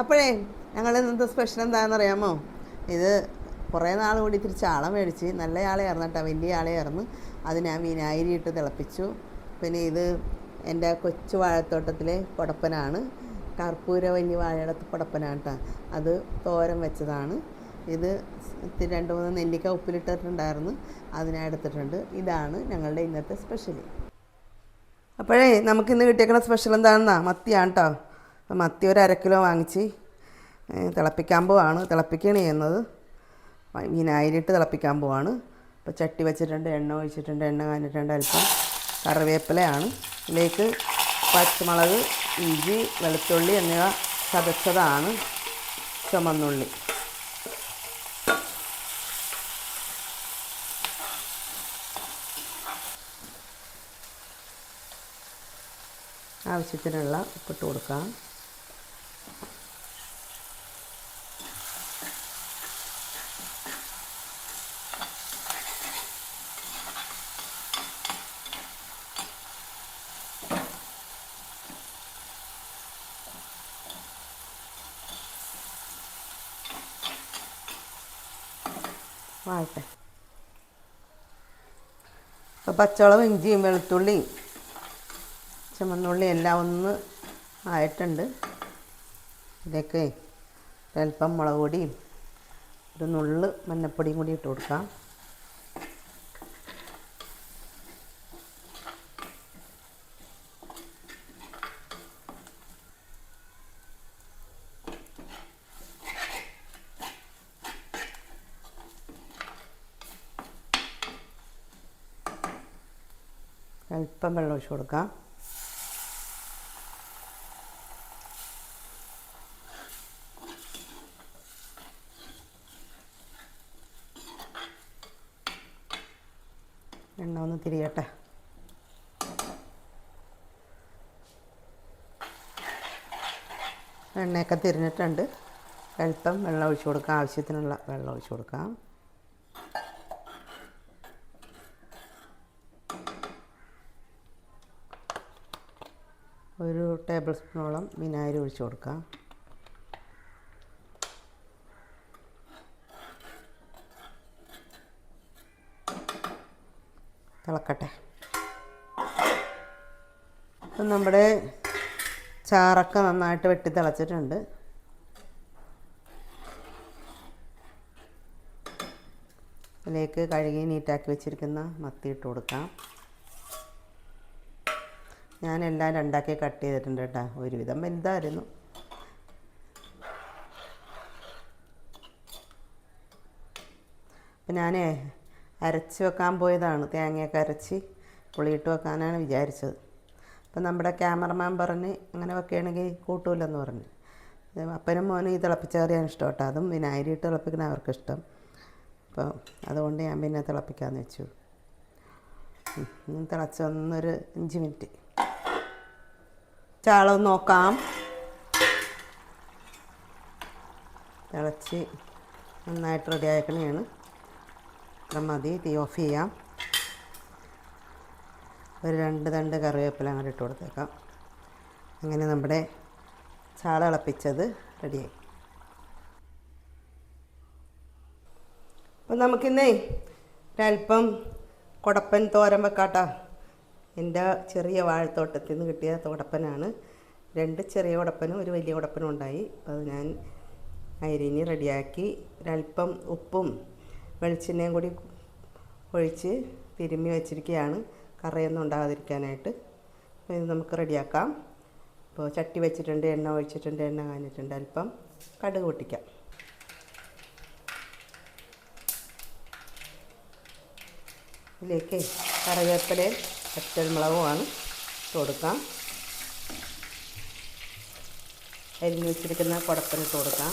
അപ്പോഴേ ഞങ്ങൾ ഇന്നത്തെ സ്പെഷ്യൽ എന്താണെന്ന് അറിയാമോ ഇത് കുറേ നാൾ കൂടി ഇത്തിരി ചാള മേടിച്ച് നല്ല ഇറന്നു കേട്ടോ വലിയ ആളെ ആളെയായിരുന്നു. അത് ഞാൻ വിനാഗിരി ഇട്ട് തിളപ്പിച്ചു. പിന്നെ ഇത് എന്റെ കൊച്ചു വാഴത്തോട്ടത്തിലെ കുടപ്പനാണ് കർപ്പൂര വലിയ വാഴയുടെ കുടപ്പനാണ് കേട്ടോ. അത് തോരൻ വെച്ചതാണ്. ഇത് രണ്ട് മൂന്ന് നെല്ലിക്ക ഉപ്പിലിട്ടിട്ടുണ്ടായിരുന്നു. അത് ഞാൻ എടുത്തിട്ടുണ്ട്. ഇതാണ് ഞങ്ങളുടെ ഇന്നത്തെ സ്പെഷ്യൽ അപ്പോഴേ നമുക്കിന്ന് കിട്ടിയേക്കുന്ന സ്പെഷ്യൽ എന്താണെന്നാ? മത്തിയാണ് കേട്ടോ. അപ്പം മത്തി ഒരു അര കിലോ വാങ്ങിച്ച് തിളപ്പിക്കാൻ പോവാണ്. തിളപ്പിക്കുകയാണ് ചെയ്യുന്നത് വിനാഗിരിട്ട് തിളപ്പിക്കാൻ പോവാണ്. ഇപ്പോൾ ചട്ടി വെച്ചിട്ടുണ്ട് എണ്ണ ഒഴിച്ചിട്ടുണ്ട് എണ്ണ കാഞ്ഞിട്ടുണ്ട് അല്പം. കറിവേപ്പിലയാണ്. ഇതിലേക്ക് പച്ചമുളക് ഇഞ്ചി വെളുത്തുള്ളി എന്നിവ ചതച്ചതാണ്. ചുമന്നുള്ളി. ആവശ്യത്തിനുള്ള ഉപ്പിട്ട് കൊടുക്കാം. വാഴട്ടെ അപ്പോൾ പച്ചവളം ഇഞ്ചിയും വെളുത്തുള്ളിയും ചുമന്നുള്ളി എല്ലാം ഒന്ന് ആയിട്ടുണ്ട്. ഇതൊക്കെ അല്പം മുളക് പൊടിയും ഒരു നുള്ള് മഞ്ഞപ്പൊടിയും കൂടി ഇട്ട് കൊടുക്കാം. അല്പം വെള്ളം ഒഴിച്ച് കൊടുക്കാം. എണ്ണ ഒന്ന് തിരിയട്ടെ. എണ്ണയൊക്കെ തിരിഞ്ഞിട്ടുണ്ട്. അല്പം വെള്ളം ഒഴിച്ച് കൊടുക്കാം. ആവശ്യത്തിനുള്ള വെള്ളം ഒഴിച്ച് കൊടുക്കാം ഒരു ടേബിൾ സ്പൂണോളം വിനാഗിരി ഒഴിച്ച് കൊടുക്കാം. തിളക്കട്ടെ. അപ്പം നമ്മുടെ ചാറൊക്കെ നന്നായിട്ട് വെട്ടി തിളച്ചിട്ടുണ്ട്. അതിലേക്ക് കഴുകി നീറ്റാക്കി വെച്ചിരിക്കുന്ന മത്തി ഇട്ട് കൊടുക്കാം. ഞാൻ എല്ലാം രണ്ടാക്കി കട്ട് ചെയ്തിട്ടുണ്ട് കേട്ടോ. ഒരുവിധം വലുതായിരുന്നു. അപ്പം ഞാൻ അരച്ച് വെക്കാൻ പോയതാണ്. തേങ്ങയൊക്കെ അരച്ച് പുളിയിട്ട് വെക്കാനാണ് വിചാരിച്ചത്. അപ്പം നമ്മുടെ ക്യാമറമാൻ പറഞ്ഞ് അങ്ങനെ വെക്കുകയാണെങ്കിൽ കൂട്ടൂലെന്ന് പറഞ്ഞു. അപ്പനും മോനും ഈ തിളപ്പിച്ച കറിയാണ് ഇഷ്ടം കേട്ടോ. അതും വിനാഗിരി ഇട്ട് തിളപ്പിക്കുന്ന അവർക്കിഷ്ടം. അപ്പോൾ അതുകൊണ്ട് ഞാൻ പിന്നെ തിളപ്പിക്കാമെന്ന് വെച്ചു. തിളച്ചൊന്നൊരു അഞ്ച് മിനിറ്റ്. ചാള നോക്കാം. തിളച്ച് നന്നായിട്ട് റെഡി ആക്കണേണ് അത്ര മതി തീ ഓഫ് ചെയ്യാം. ഒരു രണ്ട് തണ്ട് കറിവേപ്പില അങ്ങോട്ട് ഇട്ട് കൊടുത്തേക്കാം. അങ്ങനെ നമ്മുടെ ചാള ഇളപ്പിച്ചത് റെഡിയായി അപ്പം നമുക്കിന്നേ ഒരല്പം കുടപ്പൻ തോരൻ വെക്കാട്ടോ. എന്റെ ചെറിയ വാഴത്തോട്ടത്തിൽ നിന്ന് കിട്ടിയ തോടപ്പനാണ്. രണ്ട് ചെറിയ ഉടപ്പനും ഒരു വലിയ ഉടപ്പനും ഉണ്ടായി. അപ്പോൾ അത് ഞാൻ അരിഞ്ഞ് റെഡിയാക്കി. ഒരല്പം ഉപ്പും വെളിച്ചെണ്ണയും കൂടി ഒഴിച്ച് തിരുമ്മി വെച്ചിരിക്കുകയാണ് കറയൊന്നും ഉണ്ടാകാതിരിക്കാനായിട്ട് അപ്പോൾ ഇത് നമുക്ക് റെഡിയാക്കാം. ഇപ്പോൾ ചട്ടി വെച്ചിട്ടുണ്ട് എണ്ണ ഒഴിച്ചിട്ടുണ്ട് എണ്ണ കാഞ്ഞിട്ടുണ്ട്. അല്പം കടുക് പൊട്ടിക്കാം. ഇതിലേക്ക് കറിവേപ്പിലയും പച്ചമുളകുമാണ് ഇട്ട് കൊടുക്കാം അരിഞ്ഞ് വെച്ചിരിക്കുന്ന കുടപ്പിലിട്ട് കൊടുക്കാം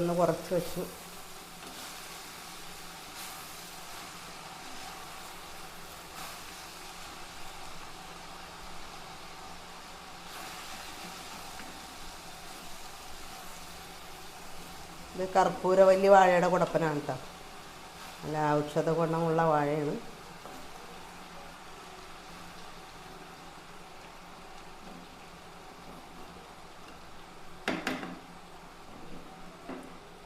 ഒന്ന് കുറച്ച് വെച്ചു. ഇത് കർപ്പൂരവല്ലി വാഴയുടെ കുടപ്പനാണ് കേട്ടോ നല്ല ഔഷധ ഗുണമുള്ള വാഴയാണ്.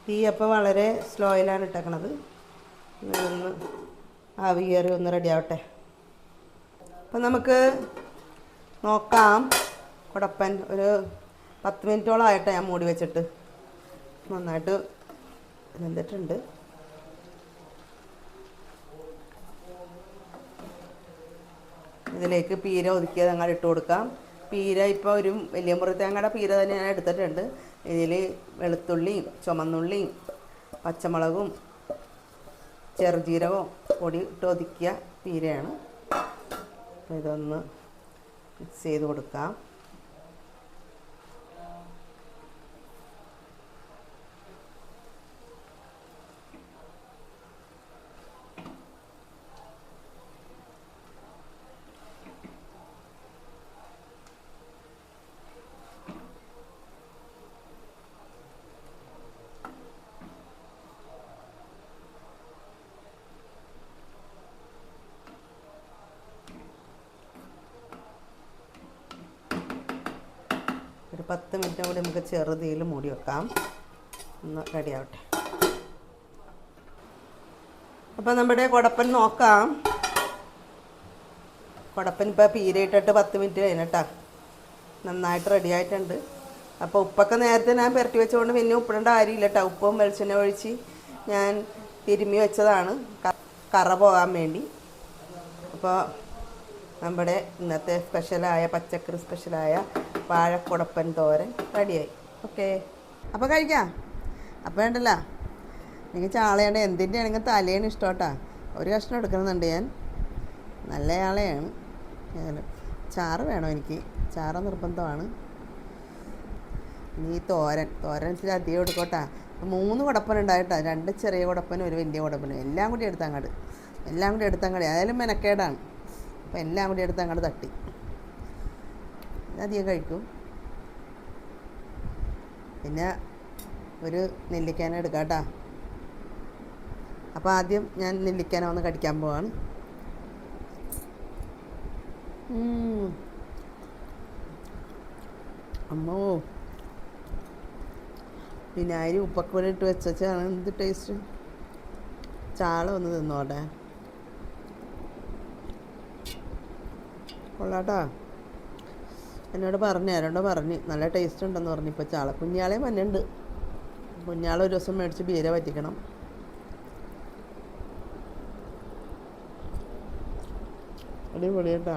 തീ അപ്പോൾ വളരെ സ്ലോയിലാണ് ഇട്ടേക്കണത്. ഒന്ന് ആവി കയറി ഒന്ന് റെഡി ആവട്ടെ. അപ്പം നമുക്ക് നോക്കാം. കുടപ്പൻ ഒരു പത്ത് മിനിറ്റോളം ആയിട്ടെ ഞാൻ മൂടി വെച്ചിട്ട്. നന്നായിട്ട് വെന്തിട്ടുണ്ട്. ഇതിലേക്ക് പീര ഒതുക്കിയത് അങ്ങോട്ട് ഇട്ട് കൊടുക്കാം. പീര ഇപ്പോൾ ഒരു വലിയ മുറി തേങ്ങയുടെ പീര തന്നെ ഞാൻ എടുത്തിട്ടുണ്ട്. ഇതിൽ വെളുത്തുള്ളിയും ചുമന്നുള്ളിയും പച്ചമുളകും ചെറുജീരകവും പൊടി ഇട്ട് ഒതുക്കിയ പീരയാണ്. ഇതൊന്ന് മിക്സ് ചെയ്ത് കൊടുക്കാം. ഒരു പത്ത് മിനിറ്റ് കൂടി നമുക്ക് ചെറുതിയിൽ മൂടി വെക്കാം. ഒന്ന് റെഡി ആവട്ടെ അപ്പം നമ്മുടെ കുടപ്പൻ നോക്കാം. കുടപ്പൻ ഇപ്പോൾ പീരയിട്ടിട്ട് പത്ത് മിനിറ്റ് കഴിഞ്ഞിട്ടാ. നന്നായിട്ട് റെഡി ആയിട്ടുണ്ട്. അപ്പോൾ ഉപ്പൊക്കെ നേരത്തെ ഞാൻ പുരട്ടി വെച്ചുകൊണ്ട് പിന്നെ ഉപ്പിടേണ്ട കാര്യമില്ല കേട്ടോ ഉപ്പും വെളിച്ചെണ്ണ ഒഴിച്ച് ഞാൻ തിരുമ്മി വെച്ചതാണ്. കറ പോകാൻ വേണ്ടി. അപ്പോൾ നമ്മുടെ ഇന്നത്തെ സ്പെഷ്യലായ പച്ചക്കറി സ്പെഷ്യലായ വാഴക്കുടപ്പൻ തോരൻ റെഡിയായി. ഓക്കെ. അപ്പോൾ കഴിക്കാം. അപ്പോൾ വേണ്ടല്ലോ. എനിക്ക് ചാളയാണ് എന്തിന്റെ ആണെങ്കിൽ തലയാണ് ഇഷ്ടം കേട്ടോ ഒരു കഷ്ണം എടുക്കുന്നുണ്ട് ഞാൻ. നല്ല ആളെയാണ് ചാറ് വേണം എനിക്ക്. ചാറ് നിർബന്ധമാണ്. ഈ തോരൻ. തോരൻ ഇച്ചിരി അധികം എടുക്കോട്ടാ. മൂന്ന് കുടപ്പൻ ഉണ്ടായിട്ടാ. രണ്ട് ചെറിയ കുടപ്പനും ഒരു വലിയ കുടപ്പനും. എല്ലാം കൂടി എടുത്താൽ അങ്ങോട്ട് എല്ലാം കൂടി എടുത്താൽ അങ്ങോട്ട് ഏതായാലും മെനക്കേടാണ്. അപ്പോൾ എല്ലാം കൂടി എടുത്താൽ അങ്ങോട്ട് തട്ടി. അധികം കഴിക്കും. പിന്നെ ഒരു നെല്ലിക്കാന എടുക്കാം കേട്ടോ. അപ്പോൾ ആദ്യം ഞാൻ നെല്ലിക്കാന ഒന്ന് കടിക്കാൻ പോവാണ്. അമ്മോ. വിനാഗിരി ഉപ്പൊക്കെ കൂടെ ഇട്ട് വെച്ചാണ് എന്ത് ടേസ്റ്റ് ചാള ഒന്ന് തിന്നോട്ടെ. കൊള്ളാട്ടാ. എന്നോട് പറഞ്ഞു ആരോടോ പറഞ്ഞു നല്ല ടേസ്റ്റ് ഉണ്ടെന്ന് പറഞ്ഞു. ഇപ്പോൾ ചാള കുഞ്ഞാളെ മഞ്ഞുണ്ട് കുഞ്ഞാളെ ഒരു ദിവസം മേടിച്ച് ബീര പറ്റിക്കണം അടിപൊളി കേട്ടാ.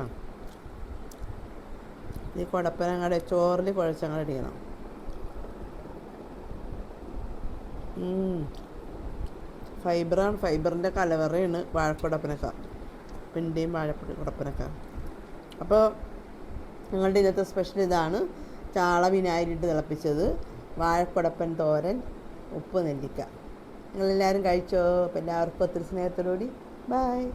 ഈ കുടപ്പനങ്ങടെ ചോറിൽ കുഴച്ചങ്ങടെ അടിക്കണം. ഫൈബറാണ് ഫൈബറിന്റെ കലവറയാണ് വാഴക്കുടപ്പനക്ക. പിണ്ടിയും വാഴപ്പൊടി കുടപ്പനക്ക. അപ്പോൾ ഞങ്ങളുടെ ഇന്നത്തെ സ്പെഷ്യൽ ഇതാണ് ചാള വിനാഗിരിട്ട് തിളപ്പിച്ചത് വാഴക്കുടപ്പൻ തോരൻ ഉപ്പ് നെല്ലിക്ക. നിങ്ങളെല്ലാവരും കഴിച്ചോ? അപ്പോൾ എല്ലാവർക്കും ഒത്തിരി സ്നേഹത്തോടുകൂടി. ബായ്